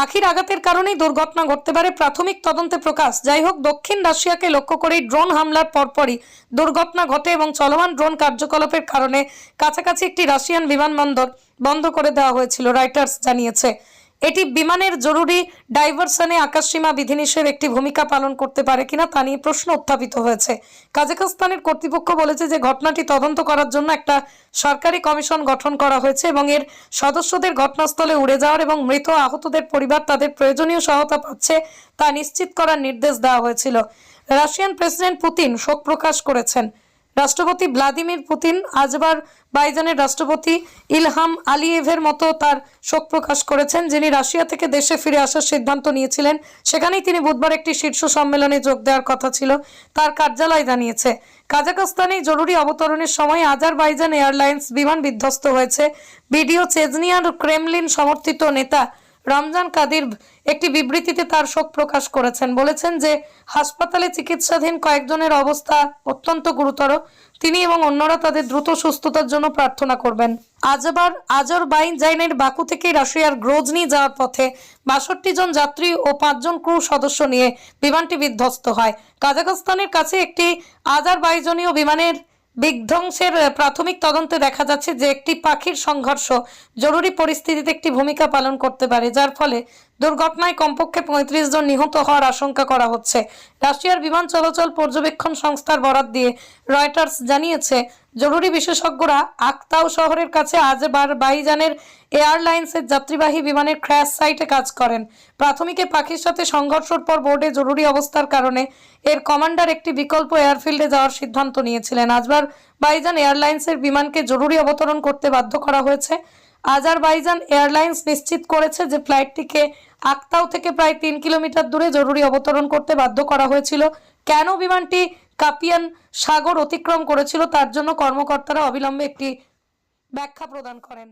পাখির আঘাতের কারণেই দুর্ঘটনা ঘটতে পারে প্রাথমিক তদন্তে প্রকাশ। যাই হোক, দক্ষিণ রাশিয়াকে লক্ষ্য করেই ড্রোন হামলার পরপরই দুর্ঘটনা ঘটে এবং চলমান ড্রোন কার্যকলাপের কারণে কাছাকাছি একটি রাশিয়ান বিমানবন্দর বন্ধ করে দেওয়া হয়েছিল, রাইটার্স জানিয়েছে। এটি বিমানের জরুরি ডাইভারশনে আকাশসীমা বিধিনিষেধ একটি ভূমিকা পালন করতে পারে কিনা তা নিয়ে প্রশ্ন উত্থাপিত হয়েছে। কাজাখস্তানের কর্তৃপক্ষ বলেছে যে ঘটনাটি তদন্ত করার জন্য একটা সরকারি কমিশন গঠন করা হয়েছে এবং এর সদস্যদের ঘটনাস্থলে উড়ে যাওয়ার এবং মৃত আহতদের পরিবার তাদের প্রয়োজনীয় সহায়তা পাচ্ছে তা নিশ্চিত করার নির্দেশ দেওয়া হয়েছিল। রাশিয়ান প্রেসিডেন্ট পুতিন শোক প্রকাশ করেছেন। রাষ্ট্রপতি ভ্লাদিমির পুতিন আজবার বাইজানের রাষ্ট্রপতি ইলহাম আলিয়েভের মতো তার শোক প্রকাশ করেছেন, যিনি রাশিয়া থেকে দেশে ফিরে আসার সিদ্ধান্ত নিয়েছিলেন। সেখানেই তিনি বুধবার একটি শীর্ষ সম্মেলনে যোগ দেওয়ার কথা ছিল, তার কার্যালয় জানিয়েছে। কাজাখস্তানে জরুরি অবতরণের সময় আজারবাইজান এয়ারলাইন্স বিমান বিধ্বস্ত হয়েছে। ভিডিও চেজনিয়ার ক্রেমলিন সমর্থিত নেতা রমজান কাদির একটি বিবৃতিতে তার শোক প্রকাশ করেছেন। বলেছেন যে, হাসপাতালে চিকিৎসাধীন কয়েকজনের অবস্থা অত্যন্ত গুরুতর। তিনি এবং অন্যরা তাদের দ্রুত সুস্থতার জন্য প্রার্থনা করবেন। আজবার আজর বাইজাইনের বাকু থেকে রাশিয়ার গ্রোজনি যাওয়ার পথে বাষট্টি জন যাত্রী ও পাঁচজন ক্রু সদস্য নিয়ে বিমানটি বিধ্বস্ত হয়। কাজাখস্তানের কাছে একটি আজার বাইজনীয় বিমানের বিধ্বংসের প্রাথমিক তদন্তে দেখা যাচ্ছে যে একটি পাখির সংঘর্ষ জরুরি পরিস্থিতিতে একটি ভূমিকা পালন করতে পারে, যার ফলে দুর্ঘটনায় কমপক্ষে পঁয়ত্রিশ জন নিহত হওয়ার আশঙ্কা করা হচ্ছে। রাশিয়ার বিমান চলাচল পর্যবেক্ষণ সংস্থার বরাত দিয়ে রয়টার্স জানিয়েছে জরুরি বিশেষজ্ঞরা আক্তাও শহরের কাছে আজবার বাইজানের এয়ারলাইন্সের যাত্রীবাহী বিমানের ক্র্যাশ সাইটে কাজ করেন। প্রাথমিকে পাখির সাথে সংঘর্ষের পর বোর্ডে জরুরি অবস্থার কারণে এর কমান্ডার একটি বিকল্প এয়ারফিল্ডে যাওয়ার সিদ্ধান্ত নিয়েছিলেন। আজবার বাইজান এয়ারলাইন্সের বিমানকে জরুরি অবতরণ করতে বাধ্য করা হয়েছে। আজারবাইজান এয়ারলাইন্স নিশ্চিত করেছে যে ফ্লাইটটিকে আক্তাও থেকে প্রায় তিন কিলোমিটার দূরে জরুরি অবতরণ করতে বাধ্য করা হয়েছিল। কেন বিমানটি কাপিয়ান সাগর অতিক্রম করেছিল তার জন্য কর্মকর্তারা অবিলম্বে একটি ব্যাখ্যা প্রদান করেন।